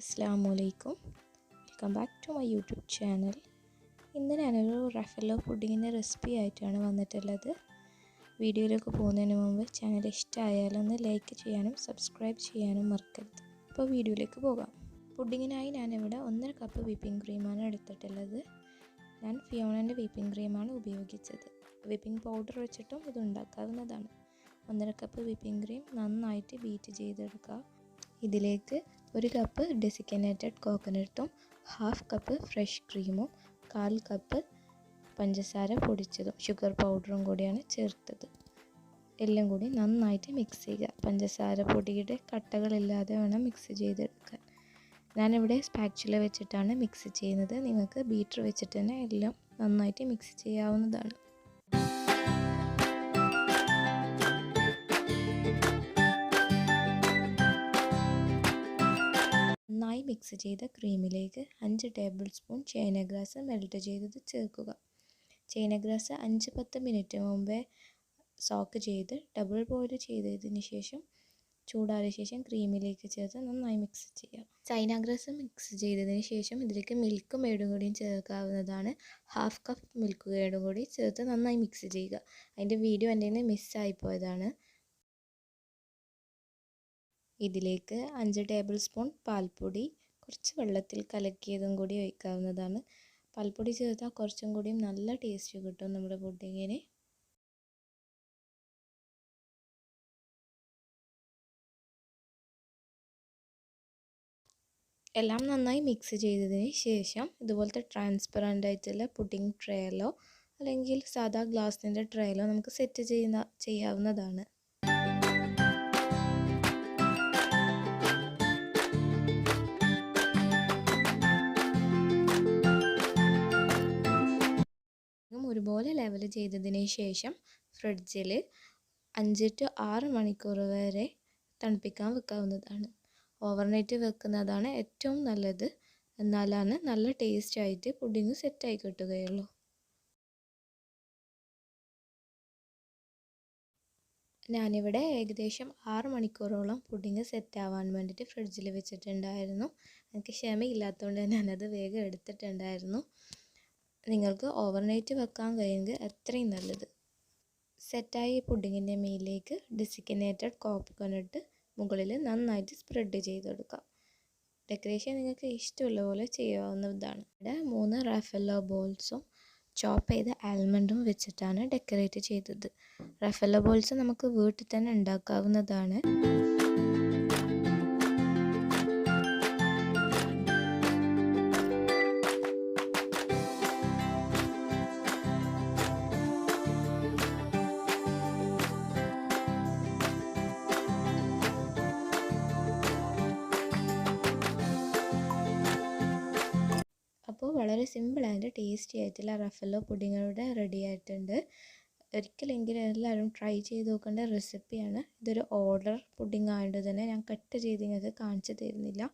അലൈക്കും. Welcome back to my YouTube channel ഇന്ന് ഞാനൊരു റഫലോ പുഡിങ്ങിന്റെ റെസിപ്പി ആയിട്ടാണ് വന്നിട്ടുള്ളത്. വീഡിയോയിലേക്ക് പോകുന്നതിന് മുമ്പ് ചാനൽ ഇഷ്ടമായാലൊന്ന് ലൈക്ക് ചെയ്യാനും സബ്സ്ക്രൈബ് ചെയ്യാനും മറക്കരുത്. അപ്പോൾ വീഡിയോയിലേക്ക് പോകാം. പുഡിങ്ങിനായി ഞാനിവിടെ ഒന്നര കപ്പ് വിപ്പിംഗ് ക്രീമാണ് എടുത്തിട്ടുള്ളത്. ഞാൻ ഫിയോണന്റെ വിപ്പിംഗ് ക്രീമാണ് ഉപയോഗിച്ചത്. വിപ്പിംഗ് പൗഡർ വെച്ചിട്ടും ഇത് ഉണ്ടാക്കാവുന്നതാണ്. ഒന്നര കപ്പ് വിപ്പിംഗ് ക്രീം നന്നായിട്ട് ബീറ്റ് ചെയ്തെടുക്കുക. ഇതിലേക്ക് ഒരു കപ്പ് ഡെസിക്കനേറ്റഡ് കോക്കനട്ടും ഹാഫ് കപ്പ് ഫ്രഷ് ക്രീമും കാൽ കപ്പ് പഞ്ചസാര പൊടിച്ചതും ഷുഗർ പൗഡറും കൂടിയാണ് ചേർത്തത്. എല്ലാം കൂടി നന്നായിട്ട് മിക്സ് ചെയ്യുക. പഞ്ചസാര പൊടിയുടെ കട്ടകളില്ലാതെ വേണം മിക്സ് ചെയ്തെടുക്കാൻ. ഞാനിവിടെ സ്പാക്ചുല വെച്ചിട്ടാണ് മിക്സ് ചെയ്യുന്നത്. നിങ്ങൾക്ക് ബീറ്റർ വെച്ചിട്ട് തന്നെ എല്ലാം നന്നായിട്ട് മിക്സ് ചെയ്യാവുന്നതാണ്. മിക്സ് ചെയ്ത ക്രീമിലേക്ക് അഞ്ച് ടേബിൾ സ്പൂൺ ചേനഗ്രാസ് മെൽറ്റ് ചെയ്തത് ചേർക്കുക. ചേനഗ്രാസ് അഞ്ച് പത്ത് മിനിറ്റ് മുമ്പേ സോക്ക് ചെയ്ത് ഡബിൾ ബോയിൽ ചെയ്തതിന് ശേഷം ചൂടാറിയ ശേഷം ക്രീമിലേക്ക് ചേർത്ത് നന്നായി മിക്സ് ചെയ്യുക ചൈനാഗ്രാസ് മിക്സ് ചെയ്തതിന് ശേഷം ഇതിലേക്ക് മിൽക്ക് മേടും കൂടിയും ചേർക്കാവുന്നതാണ്. ഹാഫ് കപ്പ് മിൽക്ക് മേടും കൂടി ചേർത്ത് നന്നായി മിക്സ് ചെയ്യുക. അതിന്റെ വീഡിയോ എന്റെ കയ്യിൽ മിസ്സായി പോയതാണ്. ഇതിലേക്ക് അഞ്ച് ടേബിൾ സ്പൂൺ പാൽപ്പൊടി കുറച്ച് വെള്ളത്തിൽ കലക്കിയതും കൂടി ഒഴിക്കാവുന്നതാണ്. പാൽപ്പൊടി ചേർത്താൽ കുറച്ചും കൂടിയും നല്ല ടേസ്റ്റ് കിട്ടും നമ്മുടെ പുഡിങ്ങിന്. എല്ലാം നന്നായി മിക്സ് ചെയ്തതിന് ശേഷം ഇതുപോലത്തെ ട്രാൻസ്പെറന്റ് ആയിട്ടുള്ള പുഡിംഗ് ട്രേയിലോ അല്ലെങ്കിൽ സാധാ ഗ്ലാസിന്റെ ട്രേയിലോ നമുക്ക് സെറ്റ് ചെയ്യുന്ന ചെയ്യാവുന്നതാണ്. ഒരുപോലെ ലെവൽ ചെയ്തതിന് ശേഷം ഫ്രിഡ്ജിൽ അഞ്ച് ടു ആറ് മണിക്കൂർ വരെ തണുപ്പിക്കാൻ വെക്കാവുന്നതാണ്. ഓവർനൈറ്റ് വെക്കുന്നതാണ് ഏറ്റവും നല്ലത്. എന്നാലാണ് നല്ല ടേസ്റ്റ് ആയിട്ട് പുഡിങ് സെറ്റായി കിട്ടുകയുള്ളൂ. ഞാനിവിടെ ഏകദേശം ആറ് മണിക്കൂറോളം പുഡിങ് സെറ്റ് ആവാൻ വേണ്ടിയിട്ട് ഫ്രിഡ്ജിൽ വെച്ചിട്ടുണ്ടായിരുന്നു. എനിക്ക് ക്ഷമയില്ലാത്തതുകൊണ്ട് ഞാനത് വേഗം എടുത്തിട്ടുണ്ടായിരുന്നു. നിങ്ങൾക്ക് ഓവർനൈറ്റ് വെക്കാൻ കഴിയുമെങ്കിൽ അത്രയും നല്ലത്. സെറ്റായി പുഡിങ്ങിന്റെ മേലിലേക്ക് ഡെസിക്കനേറ്റഡ് കോക്കനട്ട് മുകളിൽ നന്നായിട്ട് സ്പ്രെഡ് ചെയ്തെടുക്കാം ഡെക്കറേഷൻ നിങ്ങൾക്ക് ഇഷ്ടമുള്ള പോലെ ചെയ്യാവുന്നതാണ്. ഇവിടെ മൂന്ന് റാഫെല്ലോ ബോൾസും ചോപ്പ് ചെയ്ത ആൽമണ്ടും വെച്ചിട്ടാണ് ഡെക്കറേറ്റ് ചെയ്തത്. റാഫെല്ലോ ബോൾസ് നമുക്ക് വീട്ടിൽ തന്നെ ഉണ്ടാക്കാവുന്നതാണ്. അപ്പോൾ വളരെ സിമ്പിൾ ആൻഡ് ടേസ്റ്റി ആയിട്ടുള്ള റഫല്ലോ ഇവിടെ റെഡി ആയിട്ടുണ്ട്. ഒരിക്കലെങ്കിലും എല്ലാവരും ട്രൈ ചെയ്ത് നോക്കേണ്ട റെസിപ്പിയാണ്. ഇതൊരു ഓർഡർ പുഡിംഗ് ആയതുകൊണ്ട് തന്നെ ഞാൻ കട്ട് ചെയ്ത് നിങ്ങൾക്ക് കാണിച്ചു തരുന്നില്ല.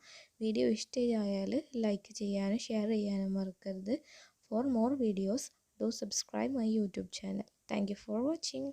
വീഡിയോ ഇഷ്ടമായാൽ ലൈക്ക് ചെയ്യാനും ഷെയർ ചെയ്യാനും മറക്കരുത്. For more videos do subscribe my YouTube channel. Thank for watching.